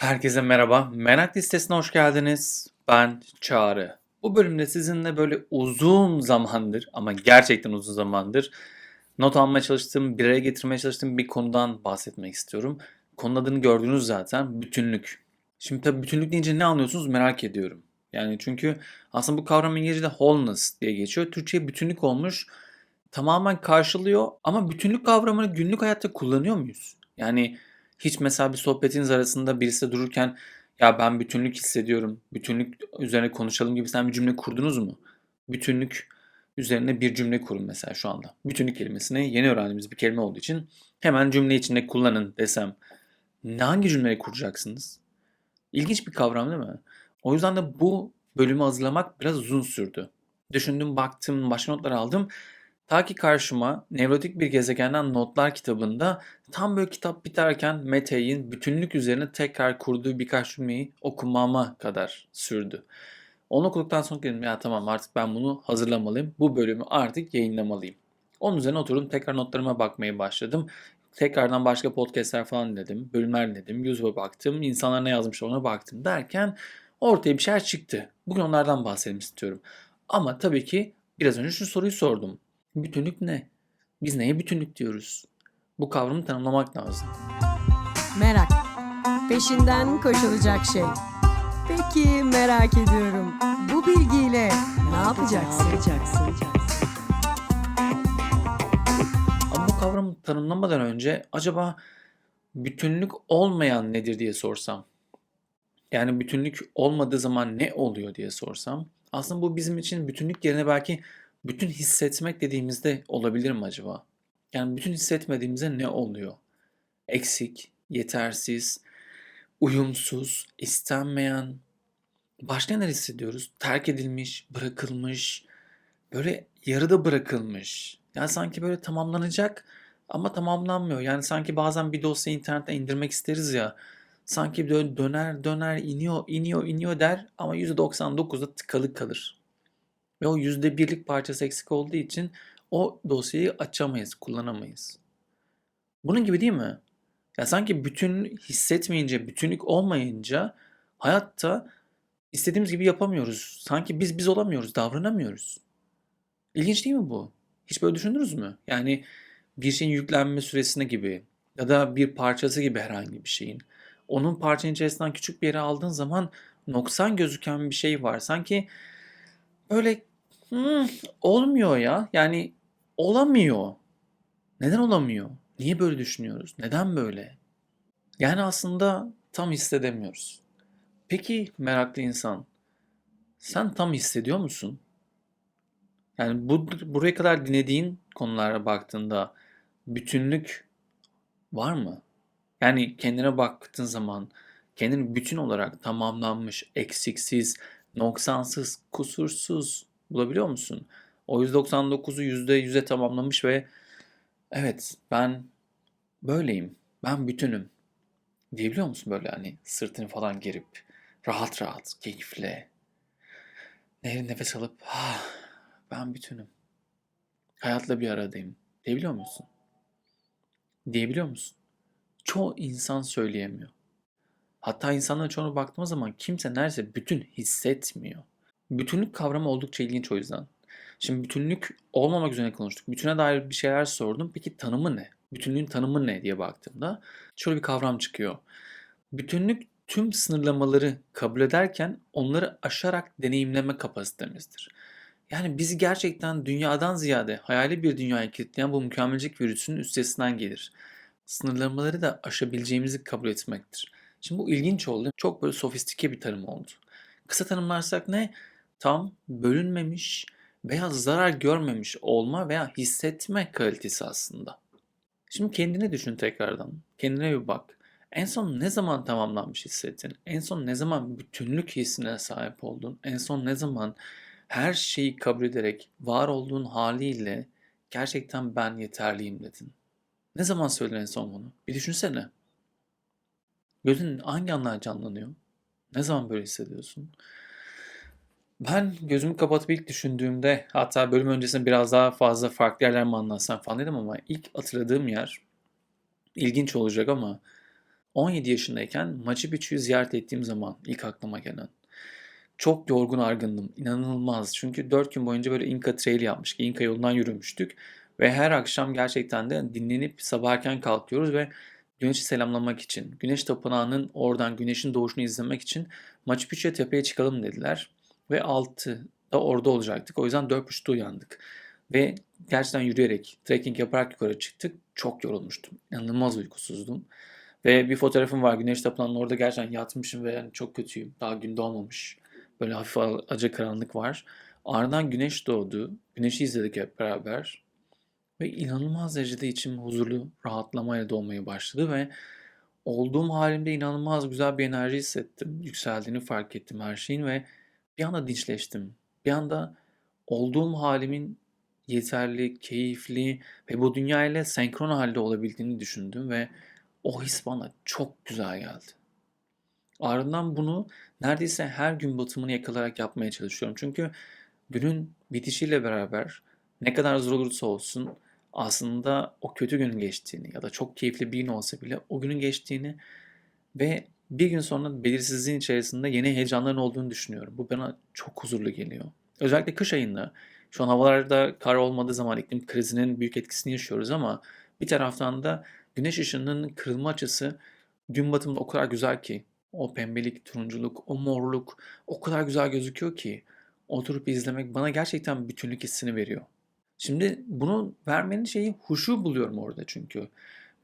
Herkese merhaba. Merak listesine hoş geldiniz. Ben Çağrı. Bu bölümde sizinle böyle uzun zamandır ama gerçekten uzun zamandır not almaya çalıştığım, bir araya getirmeye çalıştığım bir konudan bahsetmek istiyorum. Konunun adını gördünüz zaten. Bütünlük. Şimdi tabii bütünlük deyince ne anlıyorsunuz merak ediyorum. Yani çünkü aslında bu kavram İngilizce'de wholeness diye geçiyor. Türkçe'ye bütünlük olmuş. Tamamen karşılıyor ama bütünlük kavramını günlük hayatta kullanıyor muyuz? Yani hiç mesela bir sohbetiniz arasında birisi dururken ya ben bütünlük hissediyorum, bütünlük üzerine konuşalım gibi sen bir cümle kurdunuz mu? Bütünlük üzerine bir cümle kurun mesela şu anda. Bütünlük kelimesini yeni öğrendiğimiz bir kelime olduğu için hemen cümle içinde kullanın desem ne hangi cümleyi kuracaksınız? İlginç bir kavram değil mi? O yüzden de bu bölümü hazırlamak biraz uzun sürdü. Düşündüm, baktım, başka notlar aldım. Ta ki karşıma Nevrotik Bir Gezegenden Notlar kitabında tam böyle kitap biterken Metey'in bütünlük üzerine tekrar kurduğu birkaç cümleyi okumama kadar sürdü. Onu okuduktan sonra dedim ya tamam artık ben bunu hazırlamalıyım. Bu bölümü artık yayınlamalıyım. Onun üzerine oturdum tekrar notlarıma bakmaya başladım. Tekrardan başka podcastler falan dedim. Bölümler dedim. YouTube'a baktım. İnsanlar ne yazmış ona baktım derken ortaya bir şeyler çıktı. Bugün onlardan bahsedelim istiyorum. Ama tabii ki biraz önce şu soruyu sordum. Bütünlük ne? Biz neye bütünlük diyoruz? Bu kavramı tanımlamak lazım. Merak. Peşinden koşulacak şey. Peki merak ediyorum. Bu bilgiyle ne yapacaksın? Ama bu kavramı tanımlamadan önce acaba bütünlük olmayan nedir diye sorsam. Yani bütünlük olmadığı zaman ne oluyor diye sorsam. Aslında bu bizim için bütünlük yerine belki bütün hissetmek dediğimizde olabilir mi acaba? Yani bütün hissetmediğimizde ne oluyor? Eksik, yetersiz, uyumsuz, istenmeyen. Başka neler hissediyoruz? Terk edilmiş, bırakılmış, böyle yarıda bırakılmış. Yani sanki böyle tamamlanacak ama tamamlanmıyor. Yani sanki bazen bir dosya internetten indirmek isteriz ya. Sanki döner döner iniyor iniyor iniyor der ama %99'da tıkalı kalır. Ve o %1'lik parçası eksik olduğu için o dosyayı açamayız, kullanamayız. Bunun gibi değil mi? Ya sanki bütün hissetmeyince, bütünlük olmayınca hayatta istediğimiz gibi yapamıyoruz. Sanki biz biz olamıyoruz, davranamıyoruz. İlginç değil mi bu? Hiç böyle düşündünüz mü? Yani bir şeyin yüklenme süresine gibi ya da bir parçası gibi herhangi bir şeyin. Onun parçanın içerisinden küçük bir yere aldığın zaman noksan gözüken bir şey var. Sanki böyle "Hmm, olmuyor ya. Yani olamıyor. Neden olamıyor? Niye böyle düşünüyoruz? Neden böyle? Yani aslında tam hissedemiyoruz. Peki meraklı insan, sen tam hissediyor musun? Yani bu buraya kadar dinlediğin konulara baktığında bütünlük var mı? Yani kendine baktığın zaman kendini bütün olarak tamamlanmış, eksiksiz, noksansız, kusursuz bulabiliyor musun? O 199'u %100'e tamamlamış ve evet ben böyleyim, ben bütünüm diyebiliyor musun böyle hani sırtını falan gerip rahat rahat, keyifle, derin nefes alıp ah, ben bütünüm, hayatla bir aradayım diyebiliyor musun? Diyebiliyor musun? Çoğu insan söyleyemiyor. Hatta insanların çoğuna baktığımız zaman kimse neredeyse bütün hissetmiyor. Bütünlük kavramı oldukça ilginç o yüzden. Şimdi bütünlük olmamak üzerine konuştuk. Bütüne dair bir şeyler sordum. Peki tanımı ne? Bütünlüğün tanımı ne diye baktığımda şöyle bir kavram çıkıyor. Bütünlük tüm sınırlamaları kabul ederken onları aşarak deneyimleme kapasitemizdir. Yani bizi gerçekten dünyadan ziyade hayali bir dünyaya kilitleyen bu mükemmelcik virüsün üstesinden gelir. Sınırlamaları da aşabileceğimizi kabul etmektir. Şimdi bu ilginç oldu. Çok böyle sofistike bir tanım oldu. Kısa tanımlarsak ne? Tam bölünmemiş veya zarar görmemiş olma veya hissetme kalitesi aslında. Şimdi kendine düşün tekrardan. Kendine bir bak. En son ne zaman tamamlanmış hissettin? En son ne zaman bütünlük hissine sahip oldun? En son ne zaman her şeyi kabul ederek var olduğun haliyle gerçekten ben yeterliyim dedin? Ne zaman söyledin en son bunu? Bir düşünsene. Gözün hangi anlar canlanıyor? Ne zaman böyle hissediyorsun? Ben gözümü kapatıp ilk düşündüğümde hatta bölüm öncesinde biraz daha fazla farklı yerler mi anlatsam falan dedim ama ilk hatırladığım yer ilginç olacak ama 17 yaşındayken Machu Picchu'yu ziyaret ettiğim zaman ilk aklıma gelen. Çok yorgun argındım. inanılmaz. Çünkü 4 gün boyunca böyle Inca Trail yapmıştık. Inca yolundan yürümüştük. Ve her akşam gerçekten de dinlenip sabah erken kalkıyoruz ve güneşi selamlamak için, güneş tapınağının oradan güneşin doğuşunu izlemek için Machu Picchu'ya tepeye çıkalım dediler. Ve 6'da orada olacaktık. O yüzden 4.30'da uyandık. Ve gerçekten yürüyerek, trekking yaparak yukarı çıktık. Çok yorulmuştum. İnanılmaz uykusuzdum. Ve bir fotoğrafım var Güneş Tapınağı'nın orada gerçekten yatmışım ve yani çok kötüyüm. Daha gün doğmamış. Böyle hafif acı karanlık var. Ardından güneş doğdu. Güneşi izledik hep beraber. Ve inanılmaz derecede içim huzurlu, rahatlamayla dolmaya başladı ve olduğum halimde inanılmaz güzel bir enerji hissettim. Yükseldiğini fark ettim her şeyin ve bir anda dinçleştim. Bir anda olduğum halimin yeterli, keyifli ve bu dünya ile senkron halde olabildiğini düşündüm ve o his bana çok güzel geldi. Ardından bunu neredeyse her gün batımını yakalayarak yapmaya çalışıyorum. Çünkü günün bitişiyle beraber ne kadar zor olursa olsun aslında o kötü günün geçtiğini ya da çok keyifli bir gün olsa bile o günün geçtiğini ve bir gün sonra belirsizliğin içerisinde yeni heyecanların olduğunu düşünüyorum. Bu bana çok huzurlu geliyor. Özellikle kış ayında şu an havalarda kar olmadığı zaman iklim krizinin büyük etkisini yaşıyoruz ama bir taraftan da güneş ışığının kırılma açısı gün batımında o kadar güzel ki o pembelik, turunculuk, o morluk o kadar güzel gözüküyor ki oturup izlemek bana gerçekten bütünlük hissini veriyor. Şimdi bunu vermenin şeyi huşu buluyorum orada çünkü.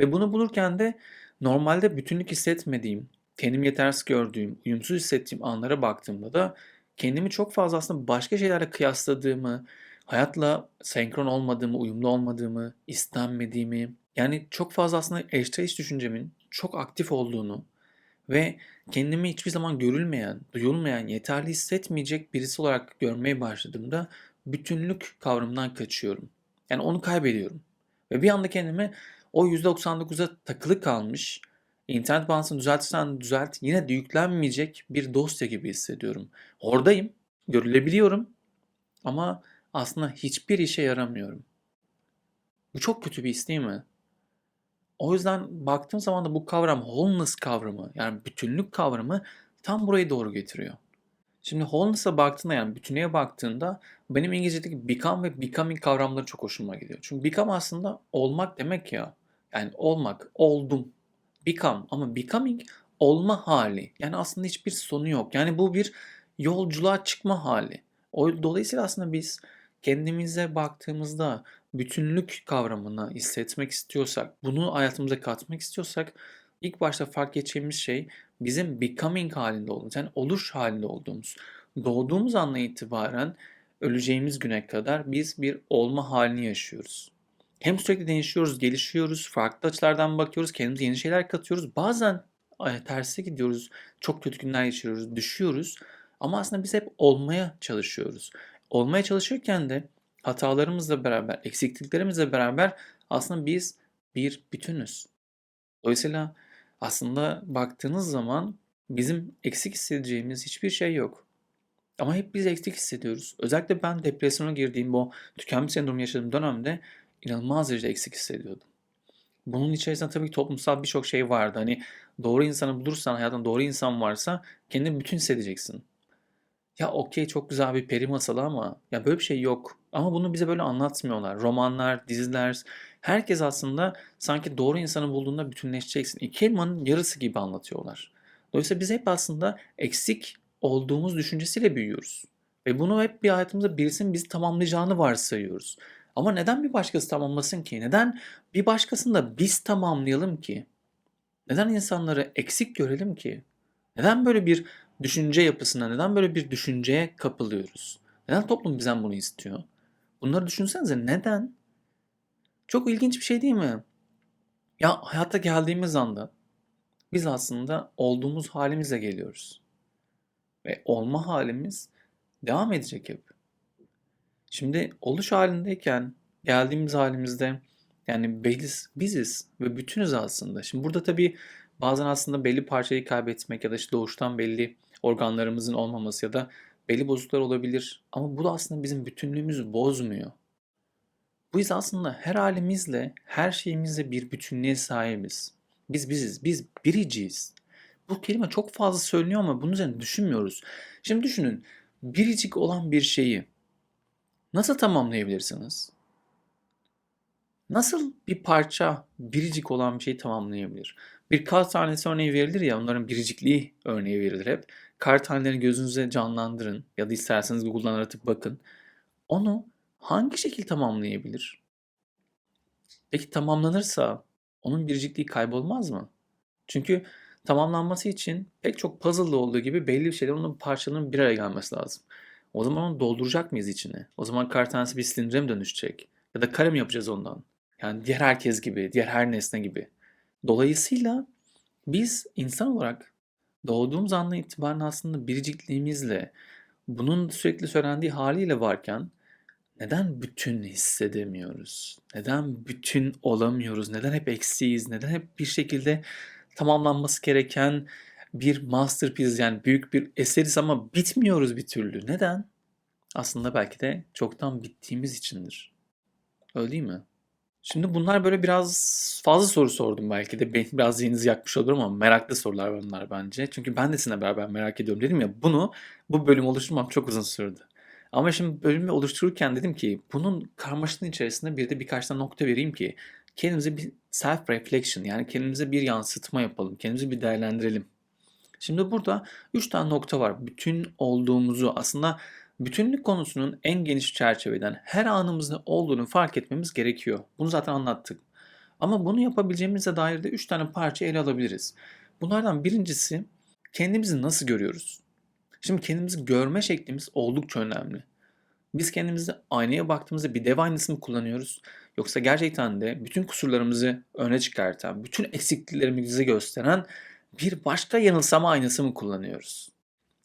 Ve bunu bulurken de normalde bütünlük hissetmediğim, kendimi yetersiz gördüğüm, uyumsuz hissettiğim anlara baktığımda da kendimi çok fazla aslında başka şeylerle kıyasladığımı, hayatla senkron olmadığımı, uyumlu olmadığımı, istenmediğimi, yani çok fazla aslında eşdeğiş düşüncemin çok aktif olduğunu ve kendimi hiçbir zaman görülmeyen, duyulmayan, yeterli hissetmeyecek birisi olarak görmeye başladığımda bütünlük kavramından kaçıyorum. Yani onu kaybediyorum. Ve bir anda kendimi o %99'a takılı kalmış, internet bağlantısını düzeltirsen düzelt, yine de yüklenmeyecek bir dosya gibi hissediyorum. Oradayım, görülebiliyorum ama aslında hiçbir işe yaramıyorum. Bu çok kötü bir his değil mi? O yüzden baktığım zaman da bu kavram wholeness kavramı yani bütünlük kavramı tam burayı doğru getiriyor. Şimdi wholeness'a baktığında yani bütünlüğe baktığında benim İngilizce'deki become ve becoming kavramları çok hoşuma gidiyor. Çünkü become aslında olmak demek ya. Yani olmak, oldum. Become ama becoming olma hali. Yani aslında hiçbir sonu yok. Yani bu bir yolculuğa çıkma hali. O, dolayısıyla aslında biz kendimize baktığımızda bütünlük kavramını hissetmek istiyorsak, bunu hayatımıza katmak istiyorsak ilk başta fark edeceğimiz şey bizim becoming halinde olduğumuz, yani oluş halinde olduğumuz. Doğduğumuz andan itibaren öleceğimiz güne kadar biz bir olma halini yaşıyoruz. Hem sürekli değişiyoruz, gelişiyoruz, farklı açılardan bakıyoruz, kendimize yeni şeyler katıyoruz. Bazen ay, terse gidiyoruz, çok kötü günler geçiriyoruz, düşüyoruz. Ama aslında biz hep olmaya çalışıyoruz. Olmaya çalışırken de hatalarımızla beraber, eksikliklerimizle beraber aslında biz bir bütünüz. Dolayısıyla aslında baktığınız zaman bizim eksik hissedeceğimiz hiçbir şey yok. Ama hep biz eksik hissediyoruz. Özellikle ben depresyona girdiğim bu tükenmiş sendromu yaşadığım dönemde inanılmaz derecede eksik hissediyordum. Bunun içerisinde tabii toplumsal birçok şey vardı. Hani doğru insanı bulursan, hayatında doğru insan varsa kendini bütün hissedeceksin. Ya okey çok güzel bir peri masalı ama ya böyle bir şey yok. Ama bunu bize böyle anlatmıyorlar. Romanlar, diziler, herkes aslında sanki doğru insanı bulduğunda bütünleşeceksin. İki elmanın yarısı gibi anlatıyorlar. Dolayısıyla biz hep aslında eksik olduğumuz düşüncesiyle büyüyoruz. Ve bunu hep bir hayatımızda birisinin bizi tamamlayacağını varsayıyoruz. Ama neden bir başkası tamamlasın ki? Neden bir başkasını da biz tamamlayalım ki? Neden insanları eksik görelim ki? Neden böyle bir düşünce yapısına, neden böyle bir düşünceye kapılıyoruz? Neden toplum bizden bunu istiyor? Bunları düşünsenize neden? Çok ilginç bir şey değil mi? Ya hayata geldiğimiz anda biz aslında olduğumuz halimizle geliyoruz. Ve olma halimiz devam edecek hep. Şimdi oluş halindeyken geldiğimiz halimizde yani beliz, biziz ve bütünüz aslında. Şimdi burada tabii bazen aslında belli parçayı kaybetmek ya da işte doğuştan belli organlarımızın olmaması ya da belli bozukluklar olabilir. Ama bu da aslında bizim bütünlüğümüzü bozmuyor. Bu biz aslında her halimizle, her şeyimizle bir bütünlüğe sahibiz. Biz biziz. Biz biriciyiz. Bu kelime çok fazla söyleniyor ama bunun üzerine düşünmüyoruz. Şimdi düşünün. Biricik olan bir şeyi nasıl tamamlayabilirsiniz? Nasıl bir parça biricik olan bir şeyi tamamlayabilir? Bir kar tanesi örneği verilir ya, onların biricikliği örneği verilir hep. Kar tanelerini gözünüze canlandırın ya da isterseniz Google'dan aratıp bakın. Onu hangi şekil tamamlayabilir? Peki tamamlanırsa onun biricikliği kaybolmaz mı? Çünkü tamamlanması için pek çok puzzle'da olduğu gibi belli bir şeylerin onun parçalarının bir araya gelmesi lazım. O zaman onu dolduracak mıyız içine? O zaman kar tanesi bir silindire mi dönüşecek? Ya da kare mi yapacağız ondan? Yani diğer herkes gibi, diğer her nesne gibi. Dolayısıyla biz insan olarak doğduğumuz andan itibaren aslında biricikliğimizle, bunun sürekli söylendiği haliyle varken neden bütün hissedemiyoruz? Neden bütün olamıyoruz? Neden hep eksiyiz? Neden hep bir şekilde tamamlanması gereken bir masterpiece yani büyük bir eseriz ama bitmiyoruz bir türlü. Neden? Aslında belki de çoktan bittiğimiz içindir. Öyle değil mi? Şimdi bunlar böyle biraz fazla soru sordum belki de. Biraz zihninizi yakmış olurum ama meraklı sorular bunlar bence. Çünkü ben de sizinle beraber merak ediyorum dedim ya. Bunu bu bölüm oluşturmam çok uzun sürdü. Ama şimdi bölümü oluştururken dedim ki bunun karmaşanın içerisinde bir de birkaç tane nokta vereyim ki kendimize bir self reflection yani kendimize bir yansıtma yapalım. Kendimizi bir değerlendirelim. Şimdi burada 3 tane nokta var. Bütün olduğumuzu aslında bütünlük konusunun en geniş çerçeveden her anımızda olduğunu fark etmemiz gerekiyor. Bunu zaten anlattık. Ama bunu yapabileceğimize dair de 3 tane parça ele alabiliriz. Bunlardan birincisi kendimizi nasıl görüyoruz? Şimdi kendimizi görme şeklimiz oldukça önemli. Biz kendimizi aynaya baktığımızda bir dev aynası mı kullanıyoruz? Yoksa gerçekten de bütün kusurlarımızı öne çıkartan, bütün eksikliklerimizi gösteren bir başka yanılsama aynası mı kullanıyoruz?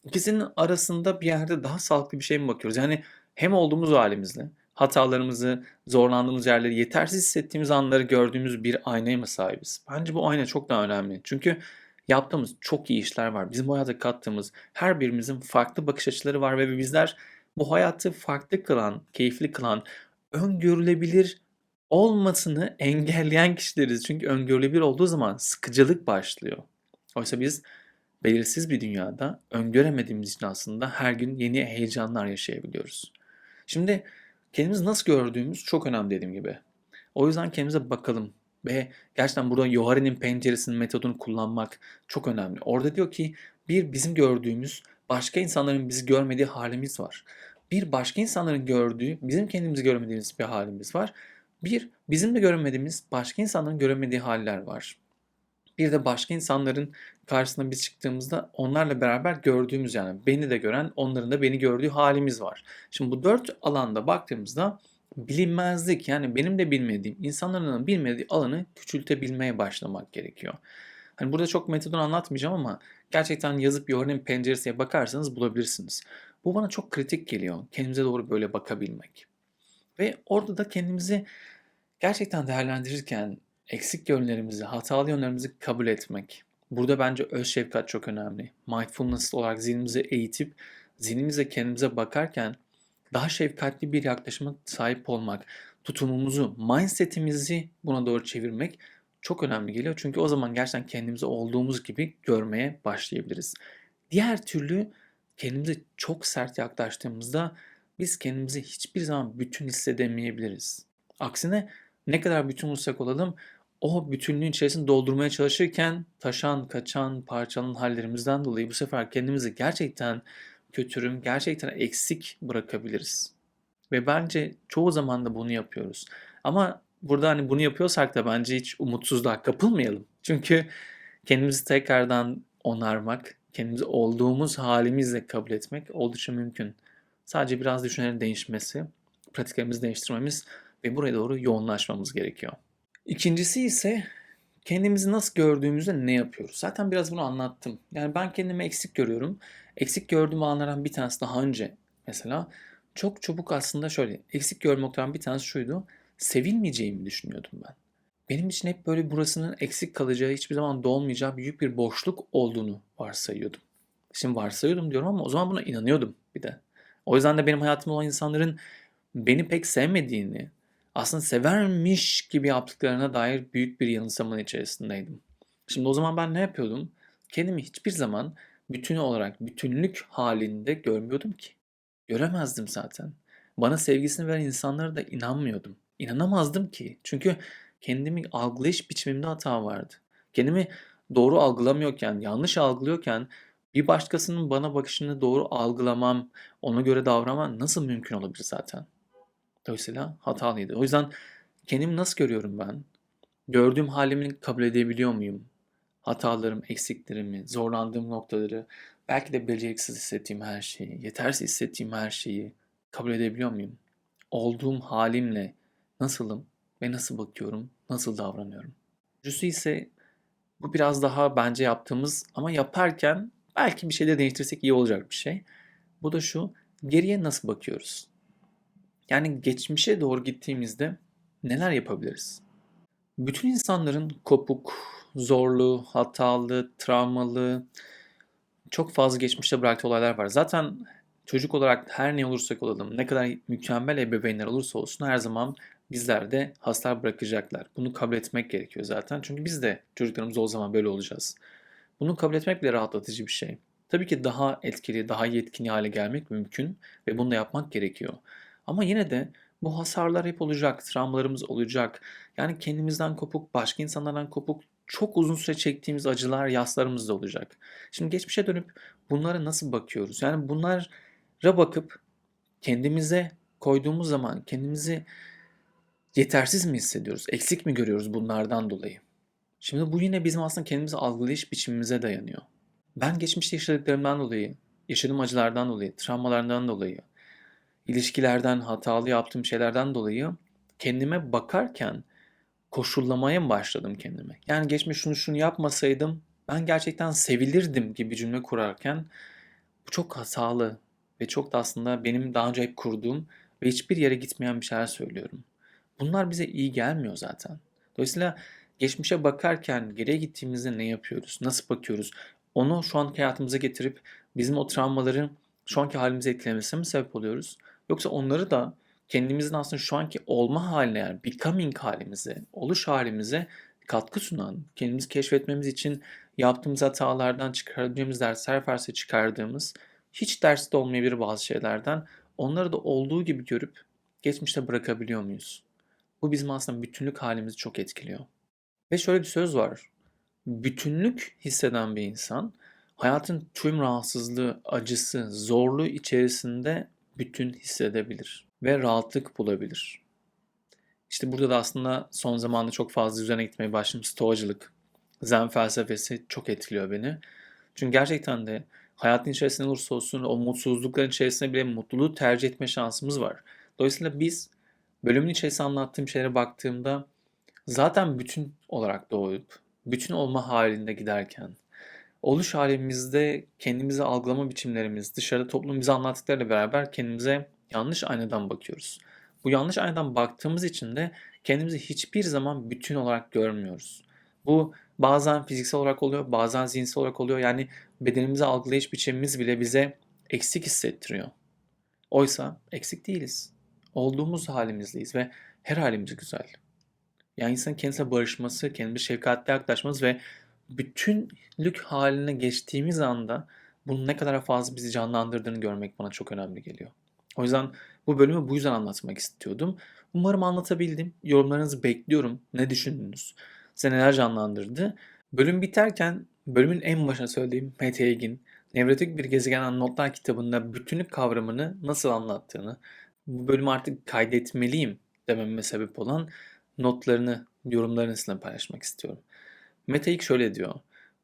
İkisinin arasında bir yerde daha sağlıklı bir şey mi bakıyoruz? Yani hem olduğumuz halimizle, hatalarımızı, zorlandığımız yerleri, yetersiz hissettiğimiz anları gördüğümüz bir aynaya mı sahibiz? Bence bu ayna çok daha önemli. Çünkü yaptığımız çok iyi işler var. Bizim bu hayata kattığımız her birimizin farklı bakış açıları var ve bizler bu hayatı farklı kılan, keyifli kılan, öngörülebilir olmasını engelleyen kişileriz. Çünkü öngörülebilir olduğu zaman sıkıcılık başlıyor. Oysa biz belirsiz bir dünyada öngöremediğimiz için aslında her gün yeni heyecanlar yaşayabiliyoruz. Şimdi kendimizi nasıl gördüğümüz çok önemli dediğim gibi. O yüzden kendimize bakalım ve gerçekten burada Yohari'nin penceresinin metodunu kullanmak çok önemli. Orada diyor ki bir bizim gördüğümüz başka insanların bizi görmediği halimiz var. Bir başka insanların gördüğü bizim kendimizi görmediğimiz bir halimiz var. Bir bizim de görmediğimiz başka insanların göremediği haller var. Bir de başka insanların karşısına biz çıktığımızda onlarla beraber gördüğümüz yani beni de gören onların da beni gördüğü halimiz var. Şimdi bu dört alanda baktığımızda bilinmezlik yani benim de bilmediğim insanların bilmediği alanı küçültebilmeye başlamak gerekiyor. Hani burada çok metodunu anlatmayacağım ama gerçekten yazıp Yohan'ın penceresiye bakarsanız bulabilirsiniz. Bu bana çok kritik geliyor. Kendimize doğru böyle bakabilmek. Ve orada da kendimizi gerçekten değerlendirirken eksik yönlerimizi, hatalı yönlerimizi kabul etmek. Burada bence öz şefkat çok önemli. Mindfulness olarak zihnimizi eğitip zihnimize kendimize bakarken daha şefkatli bir yaklaşıma sahip olmak, tutumumuzu, mindsetimizi buna doğru çevirmek çok önemli geliyor. Çünkü o zaman gerçekten kendimizi olduğumuz gibi görmeye başlayabiliriz. Diğer türlü kendimize çok sert yaklaştığımızda biz kendimizi hiçbir zaman bütün hissedemeyebiliriz. Aksine ne kadar bütün olursak olalım o bütünlüğün içerisini doldurmaya çalışırken taşan, kaçan, parçalanan hallerimizden dolayı bu sefer kendimizi gerçekten kötürüm, gerçekten eksik bırakabiliriz. Ve bence çoğu zaman da bunu yapıyoruz. Ama burada hani bunu yapıyorsak da bence hiç umutsuzluğa kapılmayalım. Çünkü kendimizi tekrardan onarmak, kendimizi olduğumuz halimizle kabul etmek oldukça mümkün. Sadece biraz düşüncelerin değişmesi, pratiklerimizi değiştirmemiz ve buraya doğru yoğunlaşmamız gerekiyor. İkincisi ise kendimizi nasıl gördüğümüzde ne yapıyoruz? Zaten biraz bunu anlattım. Yani ben kendimi eksik görüyorum. Eksik gördüğüm alanlardan bir tanesi daha önce mesela çok çabuk aslında şöyle eksik görmekten bir tanesi şuydu. Sevilmeyeceğimi düşünüyordum ben. Benim için hep böyle burasının eksik kalacağı, hiçbir zaman dolmayacağı büyük bir boşluk olduğunu varsayıyordum. Şimdi varsayıyordum diyorum ama o zaman buna inanıyordum bir de. O yüzden de benim hayatımda olan insanların beni pek sevmediğini, aslında severmiş gibi yaptıklarına dair büyük bir yanılsamanın içerisindeydim. Şimdi o zaman ben ne yapıyordum? Kendimi hiçbir zaman bütün olarak bütünlük halinde görmüyordum ki. Göremezdim zaten. Bana sevgisini veren insanlara da inanmıyordum. İnanamazdım ki. Çünkü kendimi algılayış biçimimde hata vardı. Kendimi doğru algılamıyorken, yanlış algılıyorken bir başkasının bana bakışını doğru algılamam, ona göre davranmam nasıl mümkün olabilir zaten? Dolayısıyla hatalıydı. O yüzden kendimi nasıl görüyorum ben? Gördüğüm halimi kabul edebiliyor muyum? Hatalarım, eksiklerimi, zorlandığım noktaları, belki de beceriksiz hissettiğim her şeyi, yetersiz hissettiğim her şeyi kabul edebiliyor muyum? Olduğum halimle nasılım ve nasıl bakıyorum, nasıl davranıyorum? Üçüncüsü ise bu biraz daha bence yaptığımız ama yaparken belki bir şeyleri değiştirsek iyi olacak bir şey. Bu da şu, geriye nasıl bakıyoruz? Yani geçmişe doğru gittiğimizde neler yapabiliriz? Bütün insanların kopuk, zorlu, hatalı, travmalı, çok fazla geçmişte bıraktığı olaylar var. Zaten çocuk olarak her ne olursak olalım, ne kadar mükemmel ebeveynler olursa olsun her zaman bizler de hasar bırakacaklar. Bunu kabul etmek gerekiyor zaten. Çünkü biz de çocuklarımız o zaman böyle olacağız. Bunu kabul etmek bile rahatlatıcı bir şey. Tabii ki daha etkili, daha yetkin hale gelmek mümkün ve bunu da yapmak gerekiyor. Ama yine de bu hasarlar hep olacak, travmalarımız olacak. Yani kendimizden kopuk, başka insanlardan kopuk, çok uzun süre çektiğimiz acılar, yaslarımız da olacak. Şimdi geçmişe dönüp bunlara nasıl bakıyoruz? Yani bunlara bakıp kendimize koyduğumuz zaman kendimizi yetersiz mi hissediyoruz? Eksik mi görüyoruz bunlardan dolayı? Şimdi bu yine bizim aslında kendimizi algılayış biçimimize dayanıyor. Ben geçmişte yaşadıklarımdan dolayı, yaşadığım acılardan dolayı, travmalardan dolayı, ilişkilerden, hatalı yaptığım şeylerden dolayı kendime bakarken koşullamaya mı başladım kendime? Yani geçmiş şunu şunu yapmasaydım ben gerçekten sevilirdim gibi cümle kurarken bu çok hatalı ve çok da aslında benim daha önce hep kurduğum ve hiçbir yere gitmeyen bir şeyler söylüyorum. Bunlar bize iyi gelmiyor zaten. Dolayısıyla geçmişe bakarken geriye gittiğimizde ne yapıyoruz? Nasıl bakıyoruz? Onu şu anki hayatımıza getirip bizim o travmaları şu anki halimize etkilemesine mi sebep oluyoruz? Yoksa onları da kendimizin aslında şu anki olma haline yani becoming halimize, oluş halimize katkı sunan, kendimizi keşfetmemiz için yaptığımız hatalardan çıkardığımız dersler varsa çıkardığımız, hiç derste olmayabilir bazı şeylerden onları da olduğu gibi görüp geçmişte bırakabiliyor muyuz? Bu bizim aslında bütünlük halimizi çok etkiliyor. Ve şöyle bir söz var. Bütünlük hisseden bir insan hayatın tüm rahatsızlığı, acısı, zorluğu içerisinde bütün hissedebilir ve rahatlık bulabilir. İşte burada da aslında son zamanda çok fazla üzerine gitmeye başladım. Stoacılık, Zen felsefesi çok etkiliyor beni. Çünkü gerçekten de hayatın içerisinde olursa olsun o mutsuzlukların içerisinde bile mutluluğu tercih etme şansımız var. Dolayısıyla biz bölümün içerisinde anlattığım şeylere baktığımda zaten bütün olarak doğup bütün olma halinde giderken oluş halimizde kendimizi algılama biçimlerimiz, dışarıda toplum bize anlattıklarıyla beraber kendimize yanlış aynadan bakıyoruz. Bu yanlış aynadan baktığımız için de kendimizi hiçbir zaman bütün olarak görmüyoruz. Bu bazen fiziksel olarak oluyor, bazen zihinsel olarak oluyor. Yani bedenimizi algılayış biçimimiz bile bize eksik hissettiriyor. Oysa eksik değiliz. Olduğumuz halimizdeyiz ve her halimiz güzel. Yani insanın kendisine barışması, kendine şefkatle yaklaşması ve bütünlük haline geçtiğimiz anda bunun ne kadar fazla bizi canlandırdığını görmek bana çok önemli geliyor. O yüzden bu bölümü bu yüzden anlatmak istiyordum. Umarım anlatabildim. Yorumlarınızı bekliyorum. Ne düşündünüz? Size neler canlandırdı? Bölüm biterken bölümün en başına söylediğim Mete Egin, Nevrotik Bir Gezegen Notlar kitabında bütünlük kavramını nasıl anlattığını, bu bölümü artık kaydetmeliyim dememe sebep olan notlarını, yorumlarını sizinle paylaşmak istiyorum. İlk şöyle diyor.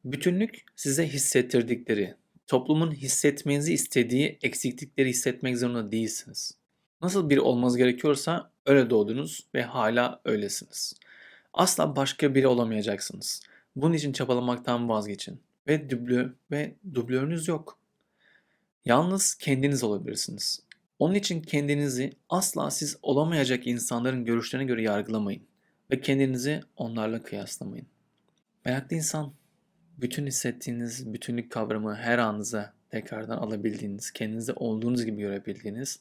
Bütünlük size hissettirdikleri, toplumun hissetmenizi istediği eksiklikleri hissetmek zorunda değilsiniz. Nasıl biri olmanız gerekiyorsa öyle doğdunuz ve hala öylesiniz. Asla başka biri olamayacaksınız. Bunun için çabalamaktan vazgeçin. Ve dublö ve dublörünüz yok. Yalnız kendiniz olabilirsiniz. Onun için kendinizi asla siz olamayacak insanların görüşlerine göre yargılamayın ve kendinizi onlarla kıyaslamayın. Meraklı insan, bütün hissettiğiniz bütünlük kavramı her anınıza tekrardan alabildiğiniz, kendinizi olduğunuz gibi görebildiğiniz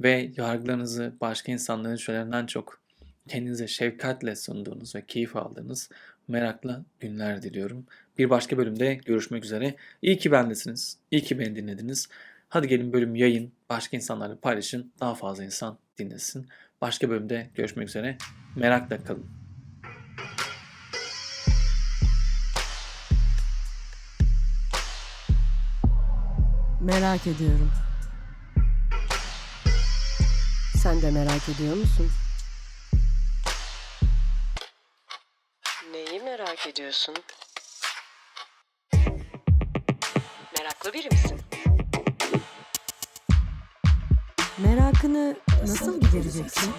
ve yargılarınızı başka insanların şeylerinden çok kendinize şefkatle sunduğunuz ve keyif aldığınız meraklı günler diliyorum. Bir başka bölümde görüşmek üzere. İyi ki bendesiniz. İyi ki beni dinlediniz. Hadi gelin bölüm yayın. Başka insanlarla paylaşın. Daha fazla insan dinlesin. Başka bölümde görüşmek üzere. Merakla kalın. Merak ediyorum. Sen de merak ediyor musun? Neyi merak ediyorsun? Meraklı biri misin? Merakını nasıl gidereceksin?